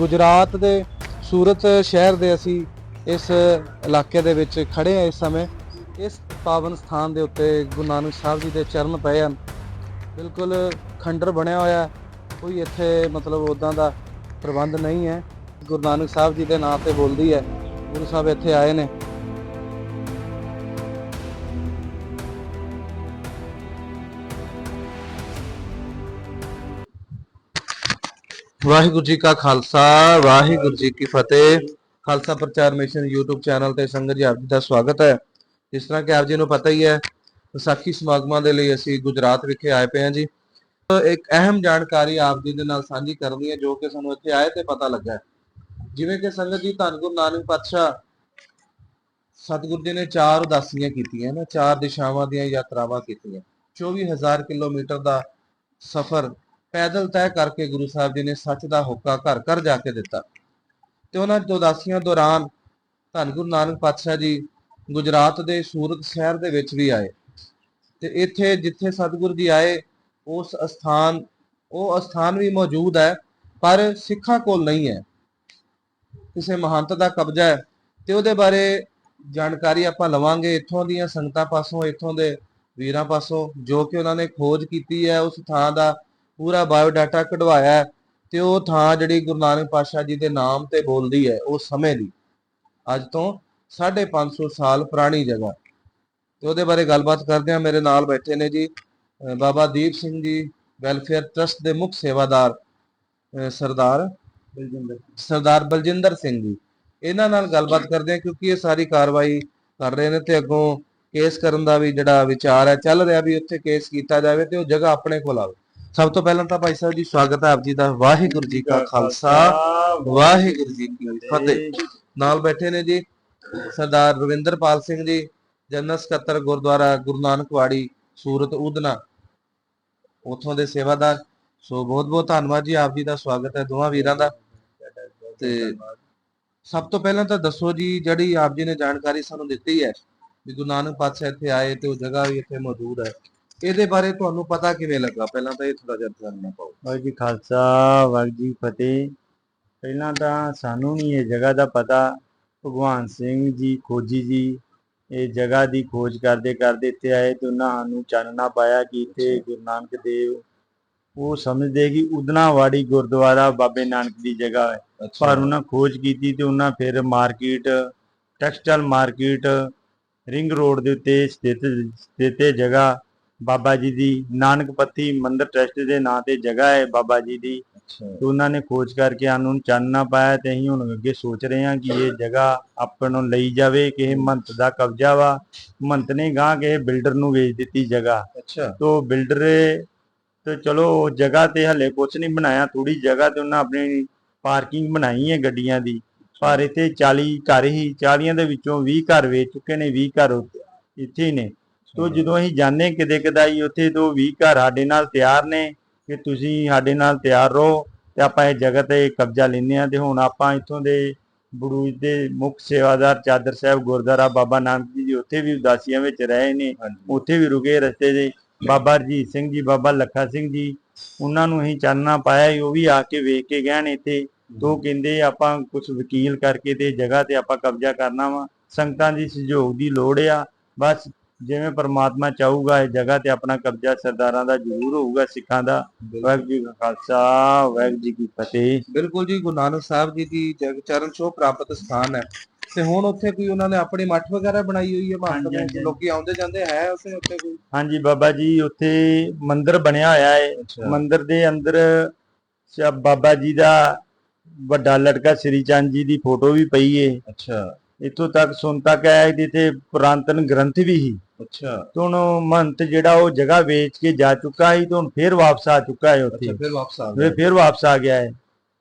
ਗੁਜਰਾਤ ਦੇ ਸੂਰਤ ਸ਼ਹਿਰ ਦੇ ਅਸੀਂ ਇਸ ਇਲਾਕੇ ਦੇ ਵਿੱਚ ਖੜੇ ਹਾਂ ਇਸ ਸਮੇਂ। ਇਸ ਪਾਵਨ ਸਥਾਨ ਦੇ ਉੱਤੇ ਗੁਰੂ ਨਾਨਕ ਸਾਹਿਬ ਜੀ ਦੇ ਚਰਨ ਪਏ ਹਨ। ਬਿਲਕੁਲ ਖੰਡਰ ਬਣਿਆ ਹੋਇਆ ਕੋਈ ਇੱਥੇ ਮਤਲਬ ਉਦਾਂ ਦਾ ਪ੍ਰਬੰਧ ਨਹੀਂ ਹੈ। ਗੁਰੂ ਨਾਨਕ ਸਾਹਿਬ ਜੀ ਦੇ ਨਾਂ ਤੇ ਬੋਲਦੀ ਹੈ। ਗੁਰੂ ਸਾਹਿਬ ਇੱਥੇ ਆਏ ਨੇ। ਵਾਹਿਗੁਰੂ ਜੀ ਕਾ ਖਾਲਸਾ, ਵਾਹਿਗੁਰੂ ਜੀ ਕੀ ਫਤਿਹ। ਖਾਲਸਾ ਪ੍ਰਚਾਰ ਮਿਸ਼ਨ YouTube ਚੈਨਲ ਤੇ ਸੰਗਤ ਜੀ ਆਪ ਜੀ ਦਾ ਸਵਾਗਤ ਹੈ। ਜਿਸ ਤਰ੍ਹਾਂ ਕਿ ਆਪ ਜੀ ਨੂੰ ਪਤਾ ਹੀ ਹੈ, ਵਿਸਾਖੀ ਸਮਾਗਮਾਂ ਦੇ ਲਈ ਅਸੀਂ ਗੁਜਰਾਤ ਵਿਖੇ ਆਏ ਪਏ ਹਾਂ ਜੀ। ਇੱਕ ਅਹਿਮ ਜਾਣਕਾਰੀ ਆਪ ਜੀ ਦੇ ਨਾਲ ਸਾਂਝੀ ਕਰਨੀ ਹੈ, ਜੋ ਕਿ ਸਾਨੂੰ ਇੱਥੇ ਆਏ ਤੇ ਪਤਾ ਲੱਗਾ ਜਿਵੇਂ ਕਿ ਸੰਗਤ ਜੀ, ਧੰਨ ਗੁਰੂ ਨਾਨਕ ਪਾਤਸ਼ਾਹ ਸਤਿਗੁਰੂ ਜੀ ਨੇ ਚਾਰ ਉਦਾਸੀਆਂ ਕੀਤੀਆਂ ਨਾ, ਚਾਰ ਦਿਸ਼ਾਵਾਂ ਦੀਆਂ ਯਾਤਰਾਵਾਂ ਕੀਤੀਆਂ। 24000 ਕਿਲੋਮੀਟਰ ਦਾ ਸਫ਼ਰ ਪੈਦਲ ਤੈਅ ਕਰਕੇ ਗੁਰੂ ਸਾਹਿਬ ਜੀ ਨੇ ਸੱਚ ਦਾ ਹੋਕਾ ਘਰ ਘਰ ਜਾ ਕੇ ਦਿੱਤਾ। ਤੇ ਉਹਨਾਂ ਉਦਾਸੀਆਂ ਦੌਰਾਨ ਧੰਨ ਗੁਰੂ ਨਾਨਕ ਪਾਤਸ਼ਾਹ ਜੀ ਗੁਜਰਾਤ ਦੇ ਸੂਰਤ ਸ਼ਹਿਰ ਦੇ ਵਿੱਚ ਵੀ ਆਏ। ਤੇ ਇੱਥੇ ਜਿੱਥੇ ਸਤਿਗੁਰੂ ਜੀ ਆਏ, ਉਸ ਅਸਥਾਨ, ਉਹ ਅਸਥਾਨ ਵੀ ਮੌਜੂਦ ਹੈ, ਪਰ ਸਿੱਖਾਂ ਕੋਲ ਨਹੀਂ ਹੈ। ਕਿਸੇ ਮਹੰਤ ਦਾ ਕਬਜ਼ਾ ਹੈ ਤੇ ਉਹਦੇ ਬਾਰੇ ਜਾਣਕਾਰੀ ਆਪਾਂ ਲਵਾਂਗੇ। ਇੱਥੋਂ ਦੀਆਂ ਸੰਗਤਾਂ ਪਾਸੋਂ, ਇੱਥੋਂ ਦੇ ਵੀਰਾਂ ਪਾਸੋਂ, ਜੋ ਕਿ ਉਹਨਾਂ ਨੇ ਖੋਜ ਕੀਤੀ ਹੈ, ਉਸ ਥਾਂ ਦਾ ਪੂਰਾ ਬਾਇਓਡਾਟਾ ਕਢਵਾਇਆ ਹੈ ਤੇ ਉਹ ਥਾਂ ਜਿਹੜੀ ਗੁਰੂ ਨਾਨਕ ਪਾਤਸ਼ਾਹ ਜੀ ਦੇ ਨਾਮ ਤੇ ਬੋਲਦੀ ਹੈ ਉਸ ਸਮੇਂ ਦੀ। ਅੱਜ ਤੋਂ 550 ਸਾਲ ਪੁਰਾਣੀ ਜਗ੍ਹਾ। ਤੇ ਉਹਦੇ ਬਾਰੇ ਗੱਲਬਾਤ ਕਰਦੇ ਹਾਂ। ਮੇਰੇ ਨਾਲ ਬੈਠੇ ਨੇ ਜੀ ਬਾਬਾ ਦੀਪ ਸਿੰਘ ਜੀ, ਵੈਲਫੇਅਰ ਟਰਸਟ ਦੇ ਮੁੱਖ ਸੇਵਾਦਾਰ ਸਰਦਾਰ ਬਲਜਿੰਦਰ ਸਰਦਾਰ ਬਲਜਿੰਦਰ ਸਿੰਘ ਜੀ। ਇਹਨਾਂ ਨਾਲ ਗੱਲਬਾਤ ਕਰਦੇ ਹਾਂ ਕਿਉਂਕਿ ਇਹ ਸਾਰੀ ਕਾਰਵਾਈ ਕਰ ਰਹੇ ਨੇ ਤੇ ਅੱਗੋਂ ਕੇਸ ਕਰਨ ਦਾ ਵੀ ਜਿਹੜਾ ਵਿਚਾਰ ਹੈ, ਚੱਲ ਰਿਹਾ ਵੀ ਉੱਥੇ ਕੇਸ ਕੀਤਾ ਜਾਵੇ ਤੇ ਉਹ ਜਗ੍ਹਾ ਆਪਣੇ ਕੋਲ ਆਵੇ। ਸਭ ਤੋਂ ਪਹਿਲਾਂ ਤਾਂ ਭਾਈ ਸਾਹਿਬ ਜੀ, ਸਵਾਗਤ ਹੈ ਆਪ ਜੀ ਦਾ। ਵਾਹਿਗੁਰੂ ਜੀ ਕਾ ਖਾਲਸਾ, ਵਾਹਿਗੁਰੂ ਜੀ ਕੀ ਫਤਿਹ। ਨਾਲ ਬੈਠੇ ਨੇ ਜੀ ਸਰਦਾਰ ਰਵਿੰਦਰਪਾਲ ਸਿੰਘ ਜੀ, ਜਨਰਲ ਸਕੱਤਰ ਗੁਰਦੁਆਰਾ ਗੁਰੂ ਨਾਨਕ ਵਾੜੀ, ਸੂਰਤ ਉਦਨਾ ਉਥੋਂ ਦੇ ਸੇਵਾਦਾਰ। ਸੋ ਬਹੁਤ ਬਹੁਤ ਧੰਨਵਾਦ ਜੀ, ਆਪ ਜੀ ਦਾ ਸਵਾਗਤ ਹੈ ਦੋਵਾਂ ਵੀਰਾਂ ਦਾ। ਤੇ ਸਭ ਤੋਂ ਪਹਿਲਾਂ ਤਾਂ ਦੱਸੋ ਜੀ, ਜਿਹੜੀ ਆਪ ਜੀ ਨੇ ਜਾਣਕਾਰੀ ਸਾਨੂੰ ਦਿੱਤੀ ਹੈ ਵੀ ਗੁਰੂ ਨਾਨਕ ਪਾਤਸ਼ਾਹ ਇੱਥੇ ਆਏ ਤੇ ਉਹ ਜਗ੍ਹਾ ਵੀ ਇੱਥੇ ਮੌਜੂਦ ਹੈ। ਇਹਦੇ ਬਾਰੇ ਤੁਹਾਨੂੰ ਪਤਾ ਕਿਵੇਂ ਲੱਗਾ? ਪਹਿਲਾਂ ਤਾਂ ਇਹ ਥੋੜਾ ਜਿਹਾ ਜਾਣਨਾ ਪਾਓ। ਵਾਹਿਗੁਰੂ ਜੀ ਖਾਲਸਾ ਵਾਹਿਗੁਰੂ ਜੀ ਫਤਿਹ। ਪਹਿਲਾਂ ਤਾਂ ਸਾਨੂੰ ਨਹੀਂ ਇਹ ਜਗ੍ਹਾ ਦਾ ਪਤਾ ਭਗਵਾਨ ਸਿੰਘ ਜੀ ਖੋਜੀ ਜੀ ਇਹ ਜਗ੍ਹਾ ਦੀ ਖੋਜ ਕਰਦੇ ਕਰਦੇ ਇੱਥੇ ਆਏ ਤੇ ਉਹਨਾਂ ਸਾਨੂੰ ਚਾਨਣਾ ਪਾਇਆ ਕਿ ਇੱਥੇ ਗੁਰੂ ਨਾਨਕ ਦੇਵ ਉਹ ਸਮਝਦੇ ਕਿ ਉਦਨਾਵਾੜੀ ਗੁਰਦੁਆਰਾ ਬਾਬੇ ਨਾਨਕ ਦੀ ਜਗ੍ਹਾ ਹੈ। ਪਰ ਉਹਨਾਂ ਖੋਜ ਕੀਤੀ ਤੇ ਉਹਨਾਂ ਫਿਰ market textile market ring road ਦੇ ਉੱਤੇ ਸਥਿਤ ਸਥਿਤ ਜਗ੍ਹਾ ਬਾਬਾ ਜੀ ਦੀ ਨਾਨਕ ਪੱਤੀ ਮੰਦਿਰ ਟਰਸਟ ਦੇ ਨਾਂ ਤੇ ਜਗ੍ਹਾ ਹੈ ਬਾਬਾ ਜੀ ਦੀ। ਅੱਛਾ। ਤੇ ਉਹਨਾਂ ਨੇ ਖੋਜ ਕਰਕੇ ਸਾਨੂੰ ਚਾਨਣਾ ਪਾਇਆ ਤੇ ਅਸੀਂ ਹੁਣ ਅੱਗੇ ਸੋਚ ਰਹੇ ਹਾਂ ਕਿ ਇਹ ਜਗ੍ਹਾ ਆਪਾਂ ਨੂੰ ਲਈ ਜਾਵੇ ਕਿਸੇ ਮੰਤ ਦਾ ਕਬਜ਼ਾ ਵਾ। ਮੰਤ ਨੇ ਗਾਂ ਕਿਸੇ ਬਿਲਡਰ ਨੂੰ ਵੇਚ ਦਿੱਤੀ ਜਗ੍ਹਾ। ਅੱਛਾ। ਤੋ ਬਿਲਡਰ ਤੇ ਚਲੋ ਉਸ ਜਗ੍ਹਾ ਤੇ ਹਲੇ ਕੁਝ ਨਹੀਂ ਬਣਾਇਆ ਥੋੜੀ ਜਗ੍ਹਾ ਤੇ ਉਹਨਾਂ ਆਪਣੀ ਪਾਰਕਿੰਗ ਬਣਾਈ ਹੈ ਗੱਡੀਆਂ ਦੀ। ਪਰ ਇੱਥੇ 40 ਘਰ ਹੀ 40 ਦੇ ਵਿੱਚੋਂ 20 ਘਰ ਵੇਚ ਚੁੱਕੇ ਨੇ 20 ਘਰ ਇੱਥੇ ਹੀ ਨੇ। ਤੋ ਜਦੋਂ ਅਸੀਂ ਜਾਣੇ ਕਿਤੇ ਕਦਾਈ ਉੱਥੇ ਤੋਂ 20 ਘਰ ਸਾਡੇ ਨਾਲ ਤਿਆਰ ਨੇ ਕਿ ਤੁਸੀਂ ਸਾਡੇ ਨਾਲ ਤਿਆਰ ਰਹੋ ਤੇ ਆਪਾਂ ਇਹ ਜਗ੍ਹਾ ਤੇ ਕਬਜ਼ਾ ਲੈਂਦੇ ਆ ਤੇ ਹੁਣ ਆਪਾਂ ਇੱਥੋਂ ਦੇ ਬੜੂਜ ਦੇ ਮੁੱਖ ਸੇਵਾਦਾਰ ਚਾਦਰ ਸਾਹਿਬ ਗੁਰਦੁਆਰਾ ਬਾਬਾ ਨਾਨਕ ਜੀ ਦੀ ਉੱਥੇ ਵੀ ਉਦਾਸੀਆਂ ਵਿੱਚ ਰਹੇ ਨੇ ਉੱਥੇ ਵੀ ਰੁਕੇ ਰਸਤੇ ਦੇ ਬਾਬਾ ਰਜੀਤ ਸਿੰਘ ਜੀ ਬਾਬਾ ਲੱਖਾ ਸਿੰਘ ਜੀ ਉਹਨਾਂ ਨੂੰ ਅਸੀਂ ਚਾਨਣਾ ਪਾਇਆ ਸੀ, ਉਹ ਵੀ ਆ ਕੇ ਵੇਖ ਕੇ ਗਏ ਨੇ ਇੱਥੇ ਤੋਂ ਕਹਿੰਦੇ ਆਪਾਂ ਕੁਝ ਵਕੀਲ ਕਰਕੇ ਤੇ ਜਗ੍ਹਾ ਤੇ ਆਪਾਂ ਕਬਜ਼ਾ ਕਰਨਾ ਵਾ ਸੰਗਤਾਂ ਦੀ ਸਹਿਯੋਗ ਦੀ ਲੋੜ ਆ ਬਸ ਜਿਵੇਂ ਪ੍ਰਮਾਤਮਾ ਚਾਹੂਗਾ ਇਹ ਜਗ੍ਹਾ ਤੇ ਆਪਣਾ ਕਬਜ਼ਾ ਸਰਦਾਰਾਂ ਦਾ ਜ਼ਰੂਰ ਹੋਊਗਾ ਸਿੱਖਾਂ ਦਾ। ਵਾਹਿਗੁਰੂ ਜੀ ਕਾ ਖਾਲਸਾ ਵਾਹਿਗੁਰੂ ਜੀ ਕੀ ਫਤਿਹ। ਬਿਲਕੁਲ ਜੀ ਗੁਰੂ ਨਾਨਕ ਸਾਹਿਬ ਜੀ ਦੀ ਜਗ ਚਰਨ ਛੋਹ ਪ੍ਰਾਪਤ ਸਥਾਨ ਹੈ। ਤੇ ਹੁਣ ਉੱਥੇ ਕੋਈ ਉਹਨਾਂ ਨੇ ਆਪਣੀ ਮੱਠ ਵਗੈਰਾ ਬਣਾਈ ਹੋਈ ਹੈ। ਦੇ ਲੋਕੀ ਆਉਂਦੇ ਜਾਂਦੇ ਹੈ ਉਸੇ ਉੱਤੇ ਕੋਈ? ਹਾਂਜੀ ਬਾਬਾ ਜੀ ਉੱਥੇ ਮੰਦਿਰ ਬਣਿਆ ਹੋਇਆ ਹੈ। ਮੰਦਿਰ ਦੇ ਅੰਦਰ ਬਾਬਾ ਜੀ ਦਾ ਵੱਡਾ ਲੜਕਾ ਸ੍ਰੀ ਚੰਦ ਜੀ ਦੀ ਫੋਟੋ ਵੀ ਪਈ ਏ। ਅੱਛਾ। ਇੱਥੋਂ ਤੱਕ ਸੁਣ ਤੱਕ ਆਇਆ ਕਿ ਇੱਥੇ ਪੁਰਾਤਨ ਗ੍ਰੰਥ ਵੀ ਸੀ। ਅੱਛਾ। ਤੇ ਹੁਣ ਮਹੰਤ ਜਿਹੜਾ ਉਹ ਜਗ੍ਹਾ ਵੇਚ ਕੇ ਜਾ ਚੁੱਕਾ ਸੀ ਤੇ ਹੁਣ ਫੇਰ ਵਾਪਸ ਆ ਚੁੱਕਾ ਹੈ ਉੱਥੇ। ਅੱਛਾ ਫਿਰ ਵਾਪਸ ਆ ਗਏ ਫੇਰ ਵਾਪਸ ਆ ਗਿਆ ਹੈ।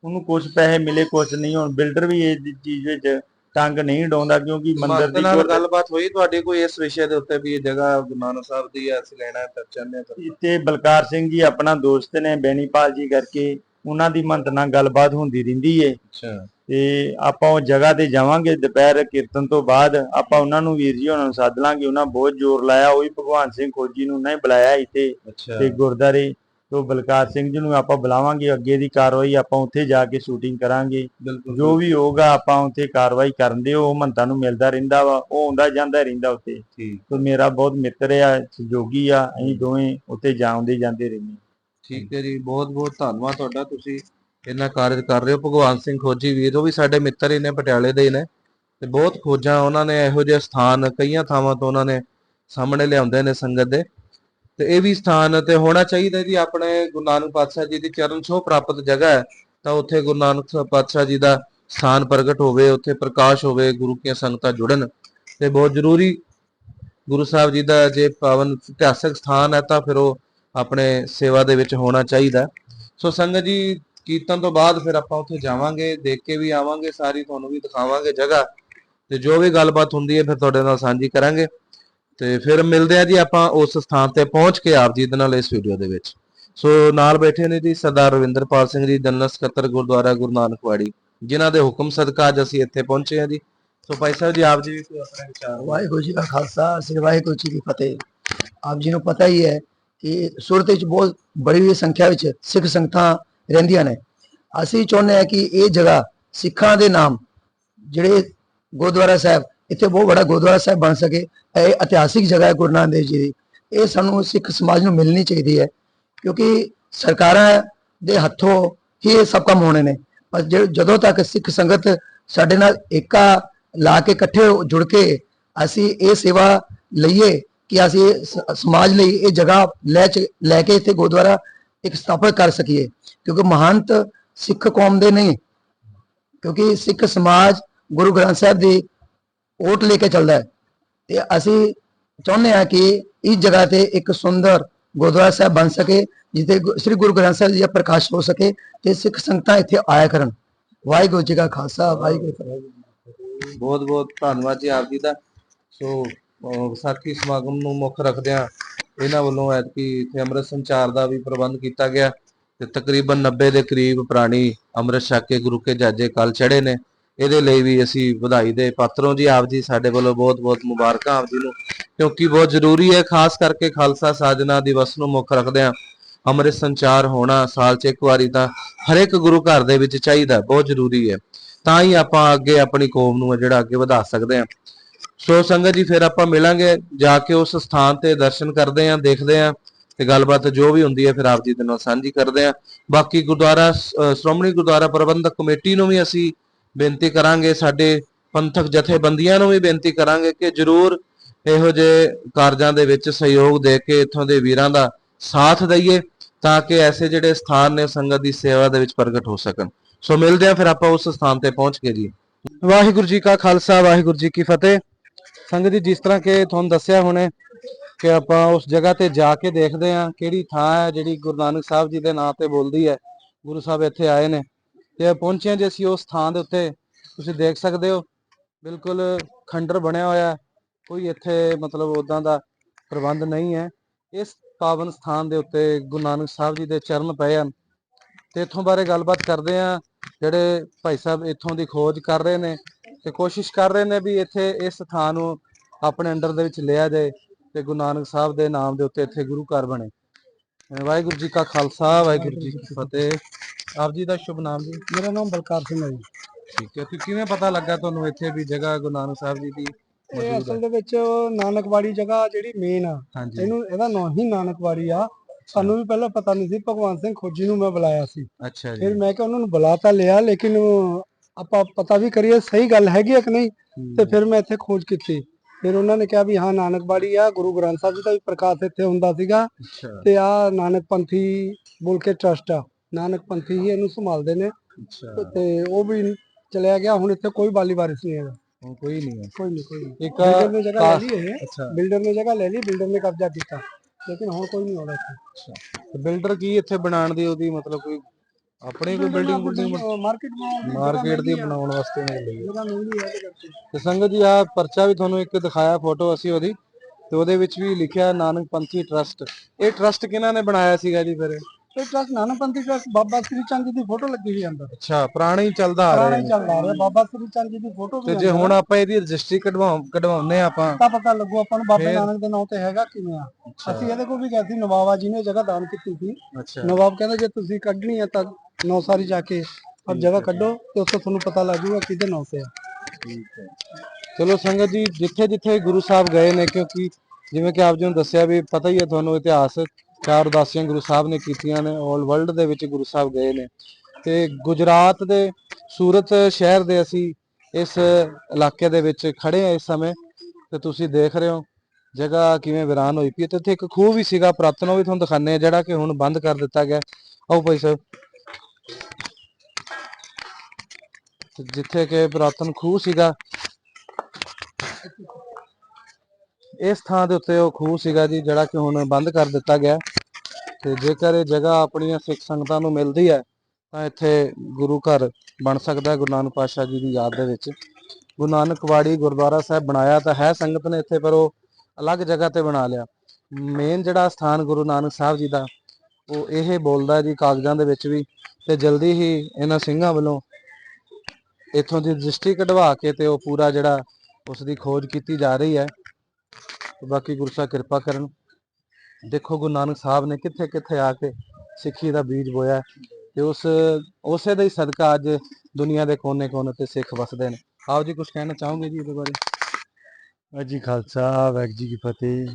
ਉਹਨੂੰ ਕੁਝ ਪੈਸੇ ਮਿਲੇ ਕੁਝ ਨਹੀਂ। ਹੁਣ ਬਿਲਡਰ ਵੀ ਇਹ ਚੀਜ਼ ਵਿੱਚ ਟੰਗ ਨਹੀਂ ਡਾਉਂਦਾ ਕਿਉਂਕਿ ਮੰਦਿਰ ਦੀ ਗੁਰ- ਗੱਲਬਾਤ ਹੋਈ ਤੁਹਾਡੀ ਕੋਈ ਇਸ ਵਿਸ਼ੇ ਦੇ ਉੱਤੇ ਵੀ ਇਹ ਜਗ੍ਹਾ ਗੁਰੂ ਨਾਨਕ ਸਾਹਿਬ ਦੀ ਹੈ ਅਸੀਂ ਲੈਣਾ ਹੈ ਤਾਂ ਚਾਹੁੰਦੇ ਹਾਂ ਤਾਂ ਇੱਥੇ ਬਲਕਾਰ ਸਿੰਘ ਜੀ ਆਪਣਾ ਦੋਸਤ ਨੇ ਬੈਣੀਪਾਲ ਜੀ ਕਰਕੇ ਉਹਨਾਂ ਦੀ ਮੰਤ ਨਾਲ ਗੱਲਬਾਤ ਹੁੰਦੀ ਰਹਿੰਦੀ ਏ ਅੱਛਾ। ਤੇ ਆਪਾਂ ਉਹ ਜਗ੍ਹਾ ਤੇ ਜਾਵਾਂਗੇ ਦੁਪਹਿਰ ਕੀਰਤਨ ਤੋਂ ਬਾਅਦ ਆਪਾਂ ਉਹਨਾਂ ਨੂੰ ਵੀਰ ਜੀ ਉਹਨਾਂ ਨੂੰ ਸੱਦ ਲਾਂਗੇ। ਉਹਨਾਂ ਬਹੁਤ ਜ਼ੋਰ ਲਾਇਆ ਉਹ ਵੀ ਭਗਵਾਨ ਸਿੰਘ ਖੋਜੀ ਨੂੰ ਉਹਨਾਂ ਹੀ ਬੁਲਾਇਆ ਇੱਥੇ ਤੇ ਗੁਰਦਾਰੇ ਤੋਂ ਬਲਕਾਰ ਸਿੰਘ ਜੀ ਨੂੰ ਆਪਾਂ ਬੁਲਾਵਾਂਗੇ। ਅੱਗੇ ਦੀ ਕਾਰਵਾਈ ਆਪਾਂ ਉੱਥੇ ਜਾ ਕੇ ਸ਼ੂਟਿੰਗ ਕਰਾਂਗੇ। ਜੋ ਵੀ ਹੋਊਗਾ ਆਪਾਂ ਉੱਥੇ ਕਾਰਵਾਈ ਕਰਨ ਦੇ ਉਹ ਮੰਤਾ ਨੂੰ ਮਿਲਦਾ ਰਹਿੰਦਾ ਵਾ ਉਹ ਆਉਂਦਾ ਜਾਂਦਾ ਰਹਿੰਦਾ ਉੱਥੇ। ਤੇ ਮੇਰਾ ਬਹੁਤ ਮਿੱਤਰ ਆ ਸਹਿਯੋਗੀ ਆ ਅਸੀਂ ਦੋਵੇਂ ਉੱਥੇ ਜਾਂਦੇ ਜਾਂਦੇ ਰਹਿੰਦੇ। ਠੀਕ ਹੈ ਜੀ ਬਹੁਤ ਬਹੁਤ ਧੰਨਵਾਦ ਤੁਹਾਡਾ ਤੁਸੀਂ ਇੰਨਾ ਕਾਰਜ ਕਰ ਰਹੇ ਹੋ? ਭਗਵਾਨ ਸਿੰਘ ਖੋਜੀ ਵੀਰ, ਉਹ ਵੀ ਸਾਡੇ ਮਿੱਤਰ ਹੀ ਨੇ, ਪਟਿਆਲੇ ਦੇ ਹੀ ਨੇ। ਤੇ ਬਹੁਤ ਖੋਜਾਂ ਉਹਨਾਂ ਨੇ, ਇਹੋ ਜਿਹੇ ਸਥਾਨ ਕਈਆਂ ਥਾਵਾਂ ਤੋਂ ਉਹਨਾਂ ਨੇ ਸਾਹਮਣੇ ਲਿਆਉਂਦੇ ਨੇ ਸੰਗਤ ਦੇ। ਤੇ ਇਹ ਵੀ ਸਥਾਨ ਤੇ ਹੋਣਾ ਚਾਹੀਦਾ ਜੀ, ਆਪਣੇ ਗੁਰੂ ਨਾਨਕ ਪਾਤਸ਼ਾਹ ਜੀ ਦੀ ਚਰਨ ਛੋਹ ਪ੍ਰਾਪਤ ਜਗ੍ਹਾ ਹੈ। ਤਾਂ ਉੱਥੇ ਗੁਰੂ ਨਾਨਕ ਪਾਤਸ਼ਾਹ ਜੀ ਦਾ ਸਥਾਨ ਪ੍ਰਗਟ ਹੋਵੇ, ਉੱਥੇ ਪ੍ਰਕਾਸ਼ ਹੋਵੇ, ਗੁਰੂ ਕੀਆਂ ਸੰਗਤਾਂ ਜੁੜਨ। ਤੇ ਬਹੁਤ ਜ਼ਰੂਰੀ ਗੁਰੂ ਸਾਹਿਬ ਜੀ ਦਾ ਜੇ ਪਾਵਨ ਇਤਿਹਾਸਕ ਸਥਾਨ ਹੈ, ਤਾਂ ਫਿਰ ਉਹ ਆਪਣੇ ਸੇਵਾ ਦੇ ਵਿੱਚ ਹੋਣਾ ਚਾਹੀਦਾ। ਸੋ ਸੰਗਤ ਜੀ ਕੀਰਤਨ ਤੋਂ ਬਾਅਦ ਫਿਰ ਆਪਾਂ ਉੱਥੇ ਜਾਵਾਂਗੇ, ਦੇਖ ਕੇ ਵੀ ਆਵਾਂਗੇ ਸਾਰੀ, ਤੁਹਾਨੂੰ ਵੀ ਦਿਖਾਵਾਂਗੇ ਜਗ੍ਹਾ। ਤੇ ਜੋ ਵੀ ਗੱਲਬਾਤ ਹੁੰਦੀ ਹੈ ਫਿਰ ਤੁਹਾਡੇ ਨਾਲ ਸਾਂਝੀ ਕਰਾਂਗੇ। ਤੇ ਫਿਰ ਮਿਲਦੇ ਆ ਜੀ ਆਪਾਂ ਉਸ ਸਥਾਨ ਤੇ ਪਹੁੰਚ ਕੇ ਆਪ ਜੀ ਦੇ ਨਾਲ ਇਸ ਵੀਡੀਓ ਦੇ ਵਿੱਚ। ਸੋ ਨਾਲ ਬੈਠੇ ਨੇ ਜੀ ਸਰਦਾਰ ਰਵਿੰਦਰਪਾਲ ਸਿੰਘ ਜੀ ਜਨਰਲ ਸਕੱਤਰ ਗੁਰਦੁਆਰਾ ਗੁਰੂ ਨਾਨਕਵਾੜੀ ਜਿਨ੍ਹਾਂ ਦੇ ਹੁਕਮ ਸਦਕਾ ਅੱਜ ਅਸੀਂ ਇੱਥੇ ਪਹੁੰਚੇ ਹਾਂ ਜੀ। ਸੋ ਭਾਈ ਸਾਹਿਬ ਜੀ, ਆਪ ਜੀ ਵੀ ਕੋਈ ਆਪਣੇ ਵਿਚਾਰ ਵਾਹਿਗੁਰੂ ਜੀ ਕਾ ਖਾਲਸਾ, ਸ੍ਰੀ ਵਾਹਿਗੁਰੂ ਜੀ ਕੀ ਫਤਿਹ। ਆਪ ਜੀ ਨੂੰ ਪਤਾ ਹੀ ਹੈ ਕਿ ਸੂਰਤ ਵਿੱਚ ਬਹੁਤ ਬੜੀ ਸੰਖਿਆ ਵਿੱਚ ਸਿੱਖ ਸੰਗਤਾਂ ਰਹਿੰਦੀਆਂ ਨੇ। ਅਸੀਂ ਚਾਹੁੰਦੇ ਹਾਂ ਕਿ ਇਹ ਜਗ੍ਹਾ ਸਿੱਖਾਂ ਦੇ ਨਾਮ ਜਿਹੜੇ ਗੁਰਦੁਆਰਾ ਸਾਹਿਬ, ਇੱਥੇ ਬਹੁਤ ਵੱਡਾ ਗੁਰਦੁਆਰਾ ਸਾਹਿਬ ਬਣ ਸਕੇ। ਇਹ ਇਤਿਹਾਸਿਕ ਜਗ੍ਹਾ ਹੈ ਗੁਰੂ ਨਾਨਕ ਦੇਵ ਜੀ ਦੀ। ਇਹ ਸਾਨੂੰ ਸਿੱਖ ਸਮਾਜ ਨੂੰ ਮਿਲਣੀ ਚਾਹੀਦੀ ਹੈ ਕਿਉਂਕਿ ਸਰਕਾਰਾਂ ਦੇ ਹੱਥੋਂ ਹੀ ਇਹ ਸਭ ਕੰਮ ਹੋਣੇ ਨੇ। ਪਰ ਜਦੋਂ ਤੱਕ ਸਿੱਖ ਸੰਗਤ ਸਾਡੇ ਨਾਲ ਏਕਾ ਲਾ ਕੇ ਇਕੱਠੇ ਜੁੜ ਕੇ ਅਸੀਂ ਇਹ ਸੇਵਾ ਲਈਏ ਕਿ ਅਸੀਂ ਸਮਾਜ ਲਈ ਇਹ ਜਗ੍ਹਾ ਲੈ ਚ- ਲੈ ਕੇ ਇੱਥੇ ਗੁਰਦੁਆਰਾ ਇੱਕ ਸਥਾਪਿਤ ਕਰ ਸਕੀਏ, ਕਿਉਂਕਿ ਮਹੰਤ ਸਿੱਖ ਕੌਮ ਦੇ ਨਹੀਂ, ਕਿਉਂਕਿ ਸਿੱਖ ਸਮਾਜ ਗੁਰੂ ਗ੍ਰੰਥ ਸਾਹਿਬ ਦੀ ਓਟ ਲੈ ਕੇ ਚੱਲਦਾ ਹੈ। ਤੇ ਅਸੀਂ ਚਾਹੁੰਦੇ ਹਾਂ ਕਿ ਇਸ ਜਗ੍ਹਾ ਤੇ ਇੱਕ ਸੁੰਦਰ ਗੁਰਦੁਆਰਾ ਸਾਹਿਬ ਬਣ ਸਕੇ, ਜਿੱਥੇ ਸ੍ਰੀ ਗੁਰੂ ਗ੍ਰੰਥ ਸਾਹਿਬ ਜੀ ਦਾ ਪ੍ਰਕਾਸ਼ ਹੋ ਸਕੇ ਤੇ ਸਿੱਖ ਸੰਗਤਾਂ ਇੱਥੇ ਆਇਆ ਕਰਨ। ਵਾਹਿਗੁਰੂ ਜੀ ਕਾ ਖਾਲਸਾ, ਵਾਹਿਗੁਰੂ ਬਹੁਤ ਬਹੁਤ ਧੰਨਵਾਦ ਜੀ ਆਪ ਜੀ ਦਾ। ਸੋ ਵਿਸਾਖੀ ਸਮਾਗਮ ਨੂੰ ਮੁੱਖ ਰੱਖਦਿਆਂ ਇਹਨਾਂ ਵੱਲੋਂ ਐਤਕੀ ਇੱਥੇ ਅੰਮ੍ਰਿਤ ਸੰਚਾਰ ਦਾ ਵੀ ਪ੍ਰਬੰਧ ਕੀਤਾ ਗਿਆ ਤੇ ਤਕਰੀਬਨ 90 ਦੇ ਕਰੀਬ ਪ੍ਰਾਣੀ ਅੰਮ੍ਰਿਤ ਛਕ ਕੇ ਗੁਰੂ ਕੇ ਜਾਜੇ ਕੱਲ ਚੜੇ ਨੇ। ਇਹਦੇ ਲਈ ਵੀ ਅਸੀਂ ਵਧਾਈ ਦੇ ਪਾਤਰੋਂ ਜੀ। ਆਪ ਜੀ ਸਾਡੇ ਵੱਲੋਂ ਬਹੁਤ ਬਹੁਤ ਮੁਬਾਰਕਾਂ ਆਪ ਜੀ ਨੂੰ। ਕਿਉਂਕਿ ਬਹੁਤ ਜ਼ਰੂਰੀ ਹੈ, ਖਾਸ ਕਰਕੇ ਖਾਲਸਾ ਸਾਜਨਾ ਦਿਵਸ ਨੂੰ ਮੁੱਖ ਰੱਖਦੇ ਰੱਖਦਿਆਂ ਅੰਮ੍ਰਿਤ ਸੰਚਾਰ ਹੋਣਾ ਸਾਲ 'ਚ ਇੱਕ ਵਾਰੀ ਤਾਂ ਹਰੇਕ ਗੁਰੂ ਘਰ ਦੇ ਵਿੱਚ ਚਾਹੀਦਾ, ਬਹੁਤ ਜ਼ਰੂਰੀ ਹੈ। ਤਾਂ ਹੀ ਆਪਾਂ ਅੱਗੇ ਆਪਣੀ ਕੌਮ ਨੂੰ ਹੈ ਜਿਹੜਾ ਅੱਗੇ ਵਧਾ ਸਕਦੇ ਹਾਂ। ਸੋ ਸੰਗਤ ਜੀ, ਫਿਰ ਆਪਾਂ ਮਿਲਾਂਗੇ, ਜਾ ਕੇ ਉਸ ਸਥਾਨ ਤੇ ਦਰਸ਼ਨ ਕਰਦੇ ਆਂ, ਦੇਖਦੇ ਆਂ ਤੇ ਗੱਲਬਾਤ ਜੋ ਵੀ ਹੁੰਦੀ ਹੈ, ਫਿਰ ਆਪ ਜੀ ਦੇ ਨਾਲ ਸਾਂਝੀ ਕਰਦੇ ਆਂ। ਬਾਕੀ ਗੁਰਦੁਆਰਾ ਸ਼੍ਰੋਮਣੀ ਗੁਰਦੁਆਰਾ ਪ੍ਰਬੰਧਕ ਕਮੇਟੀ ਨੂੰ ਵੀ ਅਸੀਂ ਬੇਨਤੀ ਕਰਾਂਗੇ, ਸਾਡੇ ਪੰਥਕ ਜਥੇਬੰਦੀਆਂ ਨੂੰ ਵੀ ਬੇਨਤੀ ਕਰਾਂਗੇ ਕਿ ਜਰੂਰ ਇਹੋ ਜਿਹੇ ਕਾਰਜਾਂ ਦੇ ਵਿੱਚ ਸਹਿਯੋਗ ਦੇ ਕੇ ਇੱਥੋਂ ਦੇ ਵੀਰਾਂ ਦਾ ਸਾਥ ਦਈਏ ਤਾਂ ਕਿ ਐਸੇ ਜਿਹੜੇ ਸਥਾਨ ਨੇ ਸੰਗਤ ਦੀ ਸੇਵਾ ਦੇ ਵਿੱਚ ਪ੍ਰਗਟ ਹੋ ਸਕਣ। ਸੋ ਮਿਲਦੇ ਆਂ, ਫਿਰ ਆਪਾਂ ਉਸ ਸਥਾਨ ਤੇ ਪਹੁੰਚ ਕੇ ਜੀ। ਵਾਹਿਗੁਰੂ ਜੀ ਕਾ ਖਾਲਸਾ, ਵਾਹਿਗੁਰੂ ਜੀ ਕੀ ਫਤਿਹ। ਸੰਗਤ ਜੀ, ਜਿਸ ਤਰ੍ਹਾਂ ਕਿ ਤੁਹਾਨੂੰ ਦੱਸਿਆ ਹੁਣੇ ਕਿ ਆਪਾਂ ਉਸ ਜਗ੍ਹਾ ਤੇ ਜਾ ਕੇ ਦੇਖਦੇ ਹਾਂ ਕਿਹੜੀ ਥਾਂ ਹੈ ਜਿਹੜੀ ਗੁਰੂ ਨਾਨਕ ਸਾਹਿਬ ਜੀ ਦੇ ਨਾਂ ਤੇ ਬੋਲਦੀ ਹੈ। ਗੁਰੂ ਸਾਹਿਬ ਇੱਥੇ ਆਏ ਨੇ ਤੇ ਪਹੁੰਚੇ ਜੇ ਅਸੀਂ ਉਸ ਥਾਂ ਦੇ ਉੱਤੇ। ਤੁਸੀਂ ਦੇਖ ਸਕਦੇ ਹੋ, ਬਿਲਕੁਲ ਖੰਡਰ ਬਣਿਆ ਹੋਇਆ ਕੋਈ ਇੱਥੇ ਮਤਲਬ ਉਦਾਂ ਦਾ ਪ੍ਰਬੰਧ ਨਹੀਂ ਹੈ। ਇਸ ਪਾਵਨ ਸਥਾਨ ਦੇ ਉੱਤੇ ਗੁਰੂ ਨਾਨਕ ਸਾਹਿਬ ਜੀ ਦੇ ਚਰਨ ਪਏ ਹਨ। ਤੇ ਇੱਥੋਂ ਬਾਰੇ ਗੱਲਬਾਤ ਕਰਦੇ ਆਂ ਜਿਹੜੇ ਭਾਈ ਸਾਹਿਬ ਇੱਥੋਂ ਦੀ ਖੋਜ ਕਰ ਰਹੇ ਨੇ। ਤੇ ਕੋਸ਼ਿਸ਼ ਕਰ ਰਹੇ ਨੇ ਵੀ ਇੱਥੇ ਇਸ ਸਥਾਨ ਨੂੰ ਆਪਣੇ ਅੰਡਰ ਦੇ ਵਿੱਚ ਲਿਆ ਜਾਏ ਤੇ ਗੁਰੂ ਨਾਨਕ ਸਾਹਿਬ ਦੇ ਨਾਮ ਦੇ ਉੱਤੇ ਇੱਥੇ ਗੁਰੂ ਘਰ ਬਣੇ। ਵਾਹਿਗੁਰੂ ਜੀ ਕਾ ਖਾਲਸਾ ਵਾਹਿਗੁਰੂ ਜੀ ਕੀ ਫਤਿਹ। ਆਪ ਜੀ ਦਾ ਸ਼ੁਭ ਨਾਮ ਜੀ? ਮੇਰਾ ਨਾਮ ਬਲਕਾਰ ਸਿੰਘ ਹੈ ਜੀ। ਠੀਕ ਹੈ ਤੇ ਕਿਵੇਂ ਪਤਾ ਲੱਗਾ ਤੁਹਾਨੂੰ ਇੱਥੇ ਵੀ ਜਗ੍ਹਾ ਗੁਰੂ ਨਾਨਕ ਸਾਹਿਬ ਜੀ ਦੀ ਇਹ ਅਸਲ ਦੇ ਵਿੱਚ ਨਾਨਕਵਾੜੀ ਜਗ੍ਹਾ ਜਿਹੜੀ ਮੇਨ ਆ ਇਹਨੂੰ ਇਹਦਾ ਨਾਂ ਹੀ ਨਾਨਕਵਾੜੀ ਆ। ਸਾਨੂੰ ਵੀ ਪਹਿਲਾਂ ਪਤਾ ਨਹੀਂ ਸੀ ਭਗਵਾਨ ਸਿੰਘ ਖੋਜੀ ਨੂੰ ਮੈਂ ਬੁਲਾਇਆ ਸੀ। ਅੱਛਾ ਜੀ। ਫਿਰ ਮੈਂ ਕਿਹਾ ਉਹਨਾਂ ਨੂੰ ਬੁਲਾ ਤਾਂ ਲਿਆ ਲੇਕਿਨ ਆਪਾਂ ਪਤਾ ਵੀ ਕਰੀਏ ਸਹੀ ਗੱਲ ਹੈਗੀ ਆ ਕਿ ਨਹੀਂ? ਤੇ ਫਿਰ ਮੈਂ ਇੱਥੇ ਖੋਜ ਕੀਤੀ। ਫਿਰ ਉਹਨਾਂ ਨੇ ਕਿਹਾ ਵੀ ਹਾਂ ਨਾਨਕਵਾੜੀ ਆ ਗੁਰੂ ਗ੍ਰੰਥ ਸਾਹਿਬ ਜੀ ਦਾ ਵੀ ਪ੍ਰਕਾਸ਼ ਇੱਥੇ ਹੁੰਦਾ ਸੀਗਾ। ਤੇ ਆ ਨਾਨਕ ਪੰਥੀ ਬੋਲ ਕੇ ਟਰਸਟ ਆ। ਨਾਨਕ ਪੰਥੀ ਹੀ ਇਹਨੂੰ ਸੰਭਾਲਦੇ ਨੇ। ਤੇ ਉਹ ਵੀ ਚਲਿਆ ਗਿਆ ਹੁਣ ਇੱਥੇ ਕੋਈ ਬਾਲੀ ਵਾਰਿਸ ਨਹੀਂ ਹੈਗਾ। ਕੋਈ ਨਹੀਂ ਹੈ। ਕੋਈ ਨਹੀਂ ਕੋਈ ਨਹੀਂ। ਇੱਕ ਬਿਲਡਰ ਨੇ ਜਗ੍ਹਾ ਲੈ ਲਈ ਅੱਛਾ। ਬਿਲਡਰ ਨੇ ਜਗ੍ਹਾ ਲੈ ਲਈ ਬਿਲਡਰ ਨੇ ਕਬਜ਼ਾ ਕੀਤਾ। ਲੇਕਿਨ ਹੁਣ ਕੋਈ ਨਹੀਂ ਆਉਂਦਾ ਇੱਥੇ। ਬਿਲਡਰ ਕੀ ਇੱਥੇ ਬਣਾਉਣ ਦੀ ਉਹਦੀ ਮਤਲਬ ਕੋਈ ਆਪਣੀ ਕੋਈ ਬਿਲਡਿੰਗ ਬਿਲਡਿੰਗ ਮਾਰਕੀਟ ਮਾਰਕੀਟ ਦੀ ਬਣਾਉਣ ਵਾਸਤੇ ਨਹੀਂ ਲਈ ਜਗ੍ਹਾ ਮਿਲਦੀ ਹੈ ਇਹਦੇ ਕਰਕੇ। ਤੇ ਸੰਗਤ ਜੀ ਆ ਪਰਚਾ ਵੀ ਤੁਹਾਨੂੰ ਇੱਕ ਦਿਖਾਇਆ ਫੋਟੋ ਅਸੀਂ ਉਹਦੀ। ਤੇ ਉਹਦੇ ਵਿੱਚ ਵੀ ਲਿਖਿਆ ਨਾਨਕ ਪੰਥੀ ਟਰਸਟ ਇਹ ਟਰਸਟ ਕਿਹਨਾਂ ਨੇ ਬਣਾਇਆ ਸੀਗਾ ਜੀ ਫਿਰ? ਇਹ ਟਰਸਟ ਨਾਨਕਪੰਥੀ ਟਰਸਟ ਬਾਬਾ ਸ੍ਰੀ ਚੰਦ ਜੀ ਦੀ ਫੋਟੋ ਲੱਗੀ ਹੋਈ ਅੰਦਰ। ਅੱਛਾ ਪੁਰਾਣਾ ਹੀ ਚੱਲਦਾ ਆ ਪੁਰਾਣਾ ਰਿਹਾ ਹੀ ਹੈ। ਚੱਲਦਾ ਆ ਰਿਹਾ ਬਾਬਾ ਸ੍ਰੀ ਚੰਦ ਜੀ ਦੀ ਫੋਟੋ ਤੇ ਜੇ ਅੰਦਰ ਹੁਣ ਆਪਾਂ ਇਹਦੀ ਰਜਿਸਟਰੀ ਕਢਵਾਉ ਕਢਵਾਉਨੇ ਆਪਾਂ। ਤਾਂ ਪਤਾ ਲੱਗੂ ਆਪਾਂ ਨੂੰ ਬਾਬੇ ਨਾਨਕ ਦੇ ਨਾਂ ਤੇ ਹੈਗਾ ਕਿਵੇਂ ਆ। ਅਸੀਂ ਇਹਦੇ ਕੋਲ ਵੀ ਗਏ ਸੀ ਨਵਾਬਾ ਜੀ ਨੇ ਜਗ੍ਹਾ ਦਾਨ ਕੀਤੀ ਸੀ। ਅੱਛਾ। ਨਵਾਬ ਕਹਿੰਦਾ ਜੇ ਤੁਸੀਂ ਕੱਢਣੀ ਹੈ ਤਾਂ ਨੌਸਾਰੀ ਜਾ ਕੇ ਔਰ ਜਗ੍ਹਾ ਕੱਢੋ ਤੇ ਉੱਥੇ ਤੁਹਾਨੂੰ ਪਤਾ ਲੱਗ ਜਾਊਗਾ ਕਿਹਦੇ ਨਾਂ ਤੇ ਆ। ਚਲੋ ਸੰਗਤ ਜੀ ਜਿੱਥੇ ਜਿੱਥੇ ਗੁਰੂ ਸਾਹਿਬ ਗਏ ਨੇ ਕਿਉਂਕਿ ਜਿਵੇਂ ਕਿ ਆਪ ਜੀ ਨੂੰ ਦੱਸਿਆ ਵੀ ਪਤਾ ਹੀ ਹੈ ਤੁਹਾਨੂੰ ਇਤਿਹਾਸ ਚਾਰ ਉਦਾਸੀਆਂ ਗੁਰੂ ਸਾਹਿਬ ਨੇ ਕੀਤੀਆਂ ਨੇ ਆਲ ਵਰਲਡ ਦੇ ਵਿੱਚ ਗੁਰੂ ਸਾਹਿਬ ਗਏ ਨੇ। ਤੇ ਗੁਜਰਾਤ ਦੇ ਸੂਰਤ ਸ਼ਹਿਰ ਦੇ ਅਸੀਂ ਇਸ ਇਲਾਕੇ ਦੇ ਵਿੱਚ ਖੜੇ ਆ ਇਸ ਸਮੇਂ। ਤੇ ਤੁਸੀਂ ਦੇਖ ਰਹੇ ਹੋ, ਜਗ੍ਹਾ ਕਿਵੇਂ ਵੀਰਾਨ ਹੋਈ ਪਈ ਤੇ ਇੱਥੇ ਇੱਕ ਖੂਹ ਵੀ ਸੀਗਾ, ਪੁਰਾਤਨ ਉਹ ਵੀ ਤੁਹਾਨੂੰ ਦਿਖਾਣੇ ਆ ਜਿਹੜਾ ਕਿ ਹੁਣ ਬੰਦ ਕਰ ਦਿੱਤਾ ਗਿਆ। ਆਓ ਭਾਈ ਸਾਹਿਬ। ਜਿੱਥੇ ਕਿ ਪੁਰਾਤਨ ਖੂਹ ਸੀਗਾ ਇਸ ਥਾਂ ਦੇ ਉੱਤੇ ਉਹ ਖੂਹ ਸੀਗਾ ਜੀ, ਜਿਹੜਾ ਕਿ ਹੁਣ ਬੰਦ ਕਰ ਦਿੱਤਾ ਗਿਆ। ਤੇ ਜੇਕਰ ਇਹ ਜਗ੍ਹਾ ਆਪਣੀਆਂ ਸਿੱਖ ਸੰਗਤਾਂ ਨੂੰ ਮਿਲਦੀ ਹੈ, ਤਾਂ ਇੱਥੇ ਗੁਰੂ ਘਰ ਬਣ ਸਕਦਾ ਹੈ ਗੁਰੂ ਨਾਨਕ ਪਾਤਸ਼ਾਹ ਜੀ ਦੀ ਯਾਦ ਦੇ ਵਿੱਚ। ਗੁਰੂ ਨਾਨਕ ਵਾੜੀ ਗੁਰਦੁਆਰਾ ਸਾਹਿਬ ਬਣਾਇਆ ਤਾਂ ਹੈ ਸੰਗਤ ਨੇ ਇੱਥੇ, ਪਰ ਉਹ ਅਲੱਗ ਜਗ੍ਹਾ ਤੇ ਬਣਾ ਲਿਆ। ਮੇਨ ਜਿਹੜਾ ਸਥਾਨ ਗੁਰੂ ਨਾਨਕ ਸਾਹਿਬ ਜੀ ਦਾ, ਉਹ ਇਹ ਬੋਲਦਾ ਜੀ ਕਾਗਜ਼ਾਂ ਦੇ ਵਿੱਚ ਵੀ, ਤੇ ਜਲਦੀ ਹੀ ਇਹਨਾਂ ਸਿੰਘਾਂ ਵੱਲੋਂ ਇੱਥੋਂ ਦੀ ਰਜਿਸਟਰੀ ਕਢਵਾ ਕੇ ਤੇ ਉਹ ਪੂਰਾ ਜਿਹੜਾ ਉਸ ਦੀ ਖੋਜ ਕੀਤੀ ਜਾ ਰਹੀ ਹੈ। ਬਾਕੀ ਗੁਰੂ ਸਾਹਿਬ ਕਿਰਪਾ ਕਰਨ। ਦੇਖੋ ਗੁਰੂ ਨਾਨਕ ਸਾਹਿਬ ਨੇ ਕਿੱਥੇ ਕਿੱਥੇ ਆ ਕੇ ਸਿੱਖੀ ਦਾ ਬੀਜ ਬੋਇਆ ਤੇ ਉਸ, ਉਸੇ ਦਾ ਹੀ ਸਦਕਾ ਅੱਜ ਦੁਨੀਆ ਦੇ ਕੋਨੇ-ਕੋਨੇ ਤੇ ਸਿੱਖ ਵਸਦੇ ਨੇ। ਆਪ ਜੀ ਕੁਝ ਕਹਿਣਾ ਚਾਹੋਗੇ ਜੀ ਇਹਦੇ ਬਾਰੇ? ਵਾਹਿਗੁਰੂ ਜੀ ਖਾਲਸਾ, ਵਾਹਿਗੁਰੂ ਜੀ ਕੀ ਫਤਿਹ।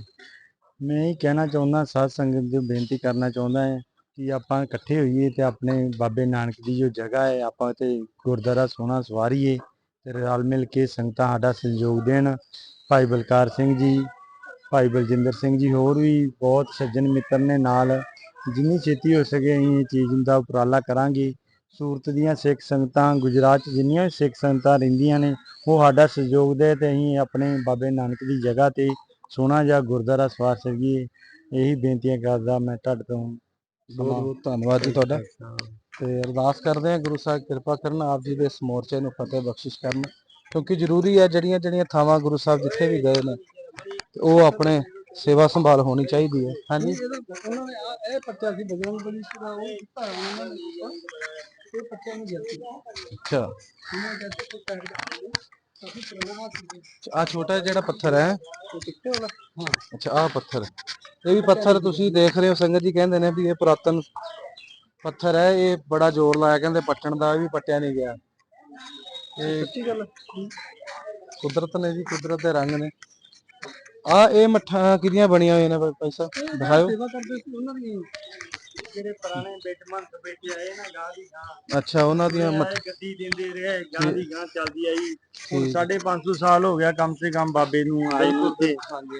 ਮੈਂ ਇਹ ਕਹਿਣਾ ਚਾਹੁੰਦਾ, ਸਾਧ ਸੰਗਤ ਨੂੰ ਬੇਨਤੀ ਕਰਨਾ ਚਾਹੁੰਦਾ ਹਾਂ ਕਿ ਆਪਾਂ ਇਕੱਠੇ ਹੋਈਏ ਤੇ ਆਪਣੇ ਬਾਬੇ ਨਾਨਕ ਦੀ ਜੋ ਜਗ੍ਹਾ ਹੈ, ਆਪਾਂ ਤੇ ਗੁਰਦੁਆਰਾ ਸੋਹਣਾ ਸਵਾਰੀਏ ਤੇ ਰਲ ਮਿਲ ਕੇ ਸੰਗਤਾਂ ਸਾਡਾ ਸਹਿਯੋਗ ਦੇਣ। ਭਾਈ ਬਲਕਾਰ ਸਿੰਘ ਜੀ ਭਾਈ ਬਲਜਿੰਦਰ ਸਿੰਘ ਜੀ ਹੋਰ ਵੀ ਬਹੁਤ ਸੱਜਣ ਮਿੱਤਰ ਨੇ ਨਾਲ। ਜਿੰਨੀ ਛੇਤੀ ਹੋ ਸਕੇ ਅਸੀਂ ਇਹ ਚੀਜ਼ ਦਾ ਉਪਰਾਲਾ ਕਰਾਂਗੇ। ਸੂਰਤ ਦੀਆਂ ਸਿੱਖ ਸੰਗਤਾਂ ਗੁਜਰਾਤ 'ਚ ਜਿੰਨੀਆਂ ਸਿੱਖ ਸੰਗਤਾਂ ਰਹਿੰਦੀਆਂ ਨੇ ਉਹ ਸਾਡਾ ਸਹਿਯੋਗ ਦੇ ਤੇ ਅਸੀਂ ਆਪਣੇ ਬਾਬੇ ਨਾਨਕ ਦੀ ਜਗ੍ਹਾ ਤੇ ਸੋਹਣਾ ਜਿਹਾ ਗੁਰਦੁਆਰਾ ਸਵਾਰ ਸਕੀਏ। ਇਹੀ ਬੇਨਤੀਆਂ ਕਰਦਾ ਮੈਂ ਤੁਹਾਡੇ ਤੋਂ। ਬਹੁਤ ਬਹੁਤ ਧੰਨਵਾਦ ਜੀ ਤੁਹਾਡਾ। ਤੇ ਅਰਦਾਸ ਕਰਦੇ ਹਾਂ ਗੁਰੂ ਸਾਹਿਬ ਕਿਰਪਾ ਕਰਨ ਆਪ ਜੀ ਦੇ ਇਸ ਮੋਰਚੇ ਨੂੰ ਫਤਿਹ ਬਖਸ਼ਿਸ਼ ਕਰਨ। ਕਿਉਂਕਿ ਜ਼ਰੂਰੀ ਹੈ ਜਿਹੜੀਆਂ ਜਿਹੜੀਆਂ ਥਾਵਾਂ ਗੁਰੂ ਸਾਹਿਬ ਜਿੱਥੇ ਵੀ ਗਏ ਨੇ ਉਹ ਆਪਣੇ ਸੇਵਾ ਸੰਭਾਲ ਹੋਣੀ ਚਾਹੀਦੀ ਹੈ। ਹਾਂਜੀ। ਉਹਨਾਂ ਨੇ ਆਹ- ਇਹ ਪੱਚਾ ਸੀ ਬਜਰੰਗ ਬਲੀ ਦਾ ਉਹ ਕੀਤਾ ਉਹਨਾਂ ਨੇ ਇਹ ਪੱਚਾ ਨੂੰ ਜਲਦੀ ਅੱਛਾ ਆ ਛੋਟਾ ਜਿਹੜਾ ਪੱਥਰ ਹੈ। ਅੱਛਾ ਆਹ ਪੱਥਰ। ਇਹ ਵੀ ਪੱਥਰ ਤੁਸੀਂ ਦੇਖ ਰਹੇ ਹੋ ਸੰਗਤ ਜੀ ਕਹਿੰਦੇ ਨੇ ਵੀ ਇਹ ਪੁਰਾਤਨ ਪੱਥਰ ਹੈ ਇਹ ਬੜਾ ਜ਼ੋਰ ਲਾਇਆ ਕਹਿੰਦੇ ਪੱਟਣ ਦਾ ਇਹ ਵੀ ਪੱਟਿਆ ਨਹੀਂ ਗਿਆ। ਇਹ ਸੱਚੀ ਗੱਲ ਕੁਦਰਤ ਨੇ ਜੀ ਕੁਦਰਤ ਦੇ ਰੰਗ ਨੇ। ਆ ਇਹ ਮੱਠਾਂ ਕਿਹਦੀਆਂ ਬਣੀਆਂ ਹੋਈਆਂ ਨੇ ਭਾਈ ਸਾਹਿਬ? ਦਿਖਾਓ ਸੇਵਾ ਕਰਦੇ ਸੀ ਉਹਨਾਂ ਦੀ ਜਿਹੜੇ ਪੁਰਾਣੇ ਬੇਟਮੰਤ ਬੇਟੇ ਆਏ ਨਾ ਗਾਂ ਦੀ ਗਾਂ ਅੱਛਾ ਉਹਨਾਂ ਦੀਆਂ ਇਹ ਗੱਦੀ ਦਿੰਦੇ ਰਹੇ ਗਾਂ ਦੀ ਗਾਂ ਚੱਲਦੀ ਆਈ। ਹੁਣ 550 ਸਾਲ ਹੋ ਗਿਆ ਕਮ ਸੇ ਕਮ ਬਾਬੇ ਨੂੰ ਆਏ ਨੂੰ ਤੇ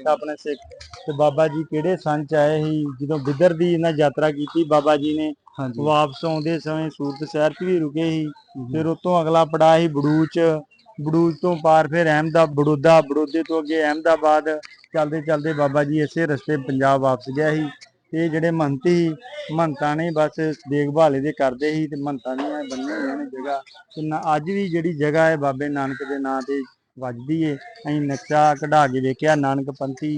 ਆਪਣੇ ਸਿੱਖ। ਤੇ ਬਾਬਾ ਜੀ ਕਿਹੜੇ ਸੰਨ ਚ ਆਏ ਸੀ? ਜਦੋਂ ਬਿਦਰ ਦੀ ਇਹਨਾਂ ਯਾਤਰਾ ਕੀਤੀ ਬਾਬਾ ਜੀ ਨੇ ਹਾਂਜੀ। ਵਾਪਸ ਆਉਂਦੇ ਸਮੇਂ ਸੂਰਤ ਸ਼ਹਿਰ 'ਚ ਵੀ ਰੁਕੇ ਸੀ। ਫਿਰ ਉਤੋਂ ਅਗਲਾ ਪੜਾ ਸੀ ਬੜੂਚ। ਬੜੂਚ ਤੋਂ ਪਾਰ ਫਿਰ ਅਹਿਮਦਾ ਬੜੋਦਾ ਬੜੋਦੇ ਤੋਂ ਅੱਗੇ ਅਹਿਮਦਾਬਾਦ। ਚੱਲਦੇ ਚੱਲਦੇ ਬਾਬਾ ਜੀ ਇਸੇ ਰਸਤੇ ਪੰਜਾਬ ਵਾਪਸ ਗਿਆ ਸੀ। ਤੇ ਇਹ ਜਿਹੜੇ ਮਹੰਤ ਸੀ ਮਹੰਤਾਂ ਨੇ ਬਸ ਦੇਖਭਾਲ ਇਹਦੇ ਕਰਦੇ ਸੀ ਤੇ ਮਹੰਤਾਂ ਦੀਆਂ ਬੰਨੀਆਂ ਹੋਈਆਂ ਨੇ ਜਗ੍ਹਾ। ਤੇ ਨਾ ਅੱਜ ਵੀ ਜਿਹੜੀ ਜਗ੍ਹਾ ਹੈ ਬਾਬੇ ਨਾਨਕ ਦੇ ਨਾਂ ਤੇ ਵੱਜਦੀ ਏ। ਅਸੀਂ ਨਕਸ਼ਾ ਕਢਾ ਕੇ ਵੇਖਿਆ ਨਾਨਕ ਪੰਥੀ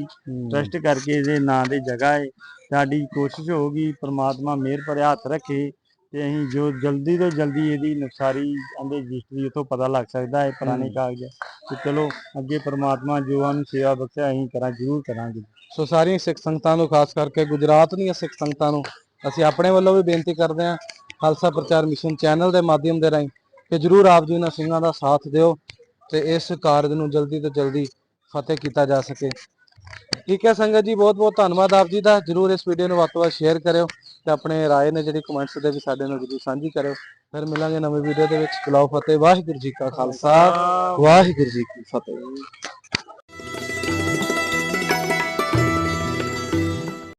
ਟਰਸਟ ਕਰਕੇ ਇਹਦੇ ਨਾਂ ਦੇ ਜਗ੍ਹਾ ਹੈ ਸਾਡੀ ਕੋਸ਼ਿਸ਼ ਹੋਊਗੀ ਪ੍ਰਮਾਤਮਾ ਮਿਹਰ ਭਰੇ ਹੱਥ ਰੱਖੇ। ਤੇ ਅਸੀਂ ਜੋ ਜਲਦੀ ਤੋਂ ਜਲਦੀ ਇਹਦੀ ਨੁਕਸਾਰੀ ਆਂਦੇ ਰਜਿਸਟਰੀ ਉਥੋਂ ਪਤਾ ਲੱਗ ਸਕਦਾ ਹੈ ਪੁਰਾਣੇ ਕਾਗਜ਼ ਤੇ ਚਲੋ ਅੱਗੇ ਪ੍ਰਮਾਤਮਾ ਜੋ ਸਾਨੂੰ ਸੇਵਾ ਬਖਸ਼ਿਆ ਅਸੀਂ ਕਰਾਂ ਜ਼ਰੂਰ ਕਰਾਂਗੇ। ਸੋ ਸਾਰੀਆਂ ਸਿੱਖ ਸੰਗਤਾਂ ਨੂੰ ਖਾਸ ਕਰਕੇ ਗੁਜਰਾਤ ਦੀਆਂ ਸਿੱਖ ਸੰਗਤਾਂ ਨੂੰ ਅਸੀਂ ਆਪਣੇ ਵੱਲੋਂ ਵੀ ਬੇਨਤੀ ਕਰਦੇ ਹਾਂ ਖਾਲਸਾ ਪ੍ਰਚਾਰ ਮਿਸ਼ਨ ਚੈਨਲ ਦੇ ਮਾਧਿਅਮ ਦੇ ਰਾਹੀਂ ਕਿ ਜਰੂਰ ਆਪ ਜੀ ਇਹਨਾਂ ਸਿੰਘਾਂ ਦਾ ਸਾਥ ਦਿਓ ਤੇ ਇਸ ਕਾਰਜ ਨੂੰ ਜਲਦੀ ਤੋਂ ਜਲਦੀ ਫਤਿਹ ਕੀਤਾ ਜਾ ਸਕੇ। ਠੀਕ ਹੈ ਸੰਗਤ ਜੀ ਬਹੁਤ ਬਹੁਤ ਧੰਨਵਾਦ ਆਪ ਜੀ ਦਾ। ਜਰੂਰ ਇਸ ਵੀਡੀਓ ਨੂੰ ਵੱਧ ਤੋਂ ਵੱਧ ਸ਼ੇਅਰ ਕਰਿਓ। ਤੇ ਆਪਣੇ ਰਾਏ ਨੇ ਜਿਹੜੀ ਕਮੈਂਟਸ ਦੇ ਵੀ ਸਾਡੇ ਨਾਲ ਜ਼ਰੂਰ ਸਾਂਝੀ ਕਰਿਓ। ਫਿਰ ਮਿਲਾਂਗੇ ਨਵੇਂ ਵੀਡੀਓ ਦੇ ਵਿੱਚ। ਗੁਲਾਬ ਫਤਿਹ। ਵਾਹਿਗੁਰੂ ਜੀ ਕਾ ਖਾਲਸਾ। ਵਾਹਿਗੁਰੂ ਜੀ ਕੀ ਫਤਿਹ।